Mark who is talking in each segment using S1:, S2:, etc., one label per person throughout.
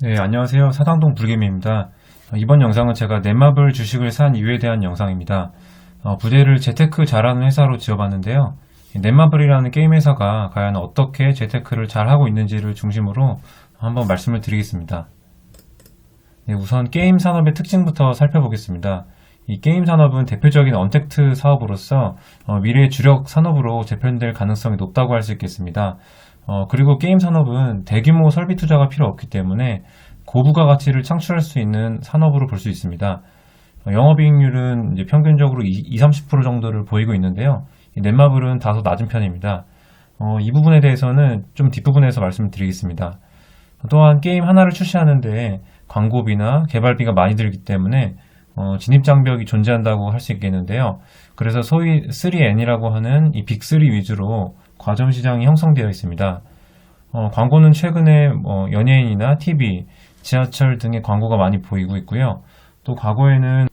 S1: 네, 안녕하세요. 사당동 불개미입니다. 어, 이번 영상은 제가 넷마블 주식을 산 이유에 대한 영상입니다. 어, 부재를 재테크 잘하는 회사로 지어봤는데요. 이 넷마블이라는 게임 회사가 과연 어떻게 재테크를 잘하고 있는지를 중심으로 한번 말씀을 드리겠습니다. 네, 우선 게임 산업의 특징부터 살펴보겠습니다. 이 게임 산업은 대표적인 언택트 사업으로서 어, 미래의 주력 산업으로 재편될 가능성이 높다고 할 수 있겠습니다. 어, 그리고 게임 산업은 대규모 설비 투자가 필요 없기 때문에 고부가 가치를 창출할 수 있는 산업으로 볼 수 있습니다. 어, 영업이익률은 이제 평균적으로 20, 30% 정도를 보이고 있는데요. 이 넷마블은 다소 낮은 편입니다. 어, 이 부분에 대해서는 좀 뒷부분에서 말씀을 드리겠습니다. 또한 게임 하나를 출시하는데 광고비나 개발비가 많이 들기 때문에 어, 진입장벽이 존재한다고 할 수 있겠는데요. 그래서 소위 3N이라고 하는 이 빅3 위주로 과점 시장이 형성되어 있습니다. 어, 광고는 최근에 뭐 연예인이나 TV, 지하철 등의 광고가 많이 보이고 있고요. 또 과거에는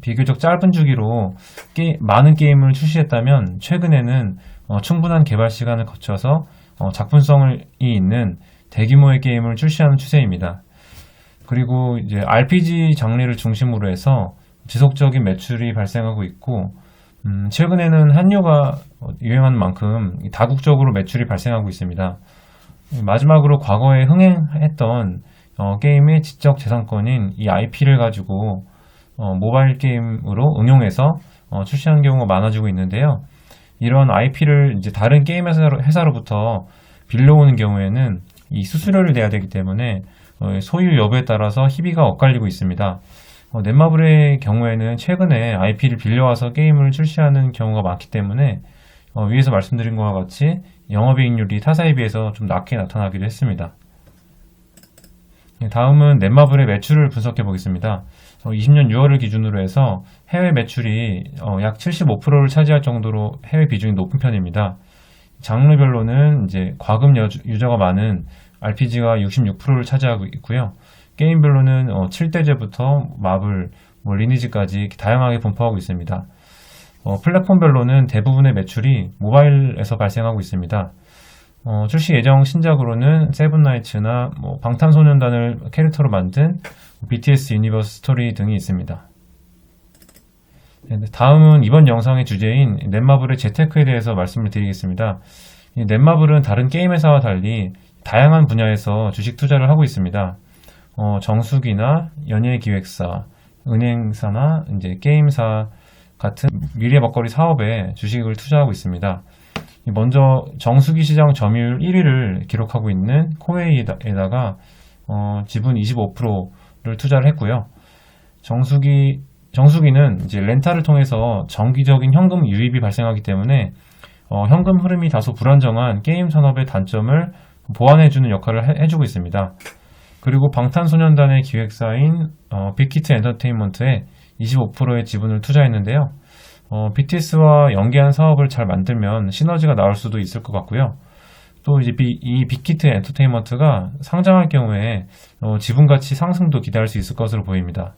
S1: 비교적 짧은 주기로 게- 많은 게임을 출시했다면 최근에는 어, 충분한 개발 시간을 거쳐서 어, 작품성이 있는 대규모의 게임을 출시하는 추세입니다. 그리고 이제 RPG 장르를 중심으로 해서 지속적인 매출이 발생하고 있고 음, 최근에는 한류가 어, 유행하는 만큼 이 다국적으로 매출이 발생하고 있습니다. 마지막으로 과거에 흥행했던 어, 게임의 지적 재산권인 이 IP를 가지고 어, 모바일 게임으로 응용해서 어, 출시하는 경우가 많아지고 있는데요. 이런 IP를 이제 다른 게임 회사로, 회사로부터 빌려오는 경우에는 이 수수료를 내야 되기 때문에 어, 소유 여부에 따라서 희비가 엇갈리고 있습니다. 어, 넷마블의 경우에는 최근에 IP를 빌려와서 게임을 출시하는 경우가 많기 때문에 어, 위에서 말씀드린 것과 같이 영업이익률이 타사에 비해서 좀 낮게 나타나기도 했습니다. 네, 다음은 넷마블의 매출을 분석해 보겠습니다. 20년 6월을 기준으로 해서 해외 매출이 어, 약 75%를 차지할 정도로 해외 비중이 높은 편입니다. 장르별로는 이제 과금 여- 유저가 많은 RPG가 66%를 차지하고 있고요. 게임별로는 7대제부터 마블, 뭐 리니지까지 다양하게 분포하고 있습니다. 어, 플랫폼별로는 대부분의 매출이 모바일에서 발생하고 있습니다. 어, 출시 예정 신작으로는 세븐나이츠나 뭐 방탄소년단을 캐릭터로 만든 BTS 유니버스 스토리 등이 있습니다. 네, 다음은 이번 영상의 주제인 넷마블의 재테크에 대해서 말씀을 드리겠습니다. 이 넷마블은 다른 게임 회사와 달리 다양한 분야에서 주식 투자를 하고 있습니다. 어, 정수기나 연예기획사, 은행사나 이제 게임사 같은 미래 먹거리 사업에 주식을 투자하고 있습니다. 먼저 정수기 시장 점유율 1위를 기록하고 있는 코웨이에다가 어, 지분 25%를 투자를 했고요. 정수기 정수기는 이제 렌탈을 통해서 정기적인 현금 유입이 발생하기 때문에 어, 현금 흐름이 다소 불안정한 게임 산업의 단점을 보완해주는 역할을 해, 해주고 있습니다. 그리고 방탄소년단의 기획사인 어, 빅히트 엔터테인먼트에 25%의 지분을 투자했는데요. 어, BTS와 연계한 사업을 잘 만들면 시너지가 나올 수도 있을 것 같고요. 또 이제 비- 이 빅히트 엔터테인먼트가 상장할 경우에 어, 지분 가치 상승도 기대할 수 있을 것으로 보입니다.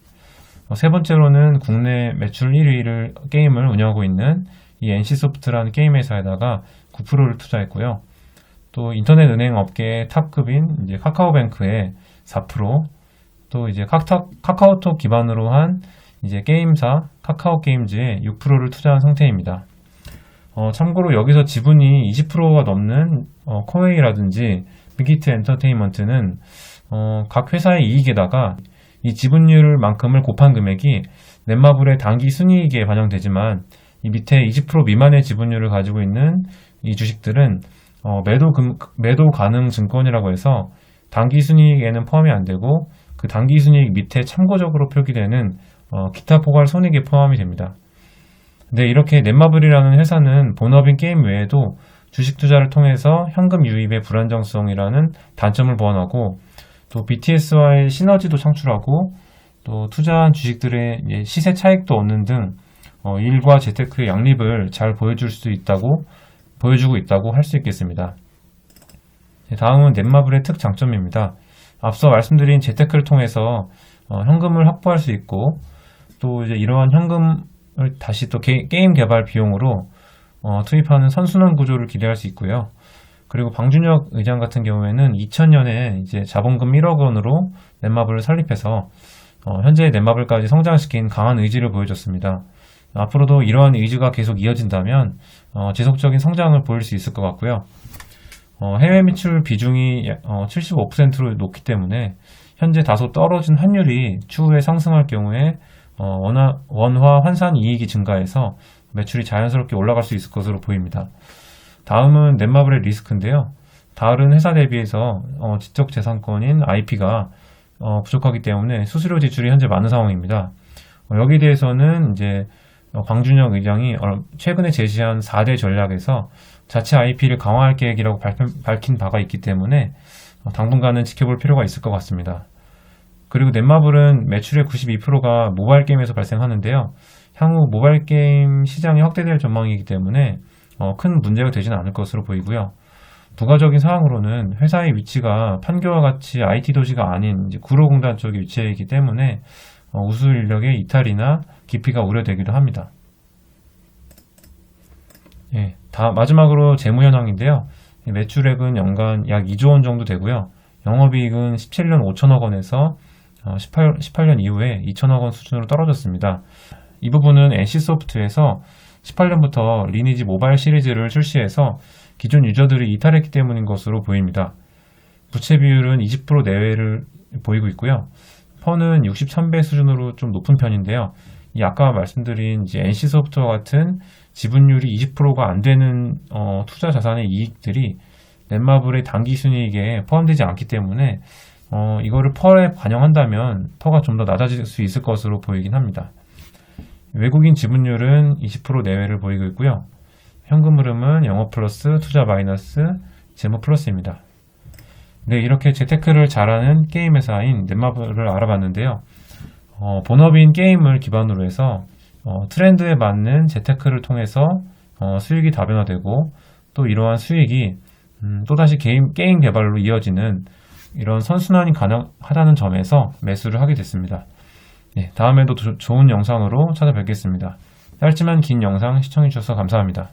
S1: 어, 세 번째로는 국내 매출 1위를 게임을 운영하고 있는 이 NC소프트라는 게임 회사에다가 9%를 투자했고요. 또 인터넷 은행 업계의 탑급인 이제 카카오뱅크에 4%, 또 이제 카카, 카카오톡 기반으로 한 이제 게임사 카카오 게임즈에 6%를 투자한 상태입니다. 어, 참고로 여기서 지분이 20%가 넘는 어, 코웨이라든지 빅히트 엔터테인먼트는 어, 각 회사의 이익에다가 이 지분율만큼을 곱한 금액이 넷마블의 단기 순이익에 반영되지만 이 밑에 20% 미만의 지분율을 가지고 있는 이 주식들은 어, 매도 금, 매도 가능 증권이라고 해서 단기 순이익에는 포함이 안 되고 그 단기 순이익 밑에 참고적으로 표기되는 어, 기타 포괄 손익에 포함이 됩니다. 네, 이렇게 넷마블이라는 회사는 본업인 게임 외에도 주식 투자를 통해서 현금 유입의 불안정성이라는 단점을 보완하고 또 BTS와의 시너지도 창출하고 또 투자한 주식들의 시세 차익도 얻는 등 어, 일과 재테크의 양립을 잘 보여줄 수 있다고 보여주고 있다고 할 수 있겠습니다. 네, 다음은 넷마블의 특장점입니다. 앞서 말씀드린 재테크를 통해서 어, 현금을 확보할 수 있고 또 이제 이러한 현금을 다시 또 게, 임 개발 비용으로 어, 투입하는 선순환 구조를 기대할 수 있고요. 그리고 방준혁 의장 같은 경우에는 2000년에 이제 자본금 1억 원으로 넷마블을 설립해서 어, 현재 넷마블까지 성장시킨 강한 의지를 보여줬습니다. 앞으로도 이러한 의지가 계속 이어진다면 어, 지속적인 성장을 보일 수 있을 것 같고요. 어, 해외 매출 비중이 어, 75%로 높기 때문에 현재 다소 떨어진 환율이 추후에 상승할 경우에 어, 원화, 원화 환산 이익이 증가해서 매출이 자연스럽게 올라갈 수 있을 것으로 보입니다. 다음은 넷마블의 리스크인데요. 다른 회사 대비해서 어, 지적재산권인 IP가 어, 부족하기 때문에 수수료 지출이 현재 많은 상황입니다. 어, 여기에 대해서는 이제 어, 광준혁 의장이 어, 최근에 제시한 4대 전략에서 자체 IP를 강화할 계획이라고 밝힌, 바가 있기 때문에 어, 당분간은 지켜볼 필요가 있을 것 같습니다. 그리고 넷마블은 매출의 92%가 모바일 게임에서 발생하는데요. 향후 모바일 게임 시장이 확대될 전망이기 때문에 어, 큰 문제가 되지는 않을 것으로 보이고요. 부가적인 사항으로는 회사의 위치가 판교와 같이 IT 도시가 아닌 구로공단 쪽에 위치해 있기 때문에 어, 우수 인력의 이탈이나 기피가 우려되기도 합니다. 예, 다 마지막으로 재무 현황인데요. 이 매출액은 연간 약 2조 원 정도 되고요. 영업이익은 17년 5천억 원에서 어, 18, 18년 이후에 2천억 원 수준으로 떨어졌습니다. 이 부분은 NC소프트에서 18년부터 리니지 모바일 시리즈를 출시해서 기존 유저들이 이탈했기 때문인 것으로 보입니다. 부채 비율은 20% 내외를 보이고 있고요. 펀은 63배 수준으로 좀 높은 편인데요. 이 아까 말씀드린 이제 NC소프트와 같은 지분율이 20%가 안 되는 어, 투자 자산의 이익들이 넷마블의 단기 순이익에 포함되지 않기 때문에 어, 이거를 펄에 반영한다면 퍼가 좀 더 낮아질 수 있을 것으로 보이긴 합니다. 외국인 지분율은 20% 내외를 보이고 있고요. 현금 흐름은 영업 플러스, 투자 마이너스, 재무 플러스입니다. 네, 이렇게 재테크를 잘하는 게임 회사인 넷마블을 알아봤는데요. 어, 본업인 게임을 기반으로 해서 어, 트렌드에 맞는 재테크를 통해서 어, 수익이 다변화되고 또 이러한 수익이 음, 또다시 게임, 게임 개발로 이어지는 이런 선순환이 가능하다는 점에서 매수를 하게 됐습니다. 네, 다음에도 조- 좋은 영상으로 찾아뵙겠습니다. 짧지만 긴 영상 시청해주셔서 감사합니다.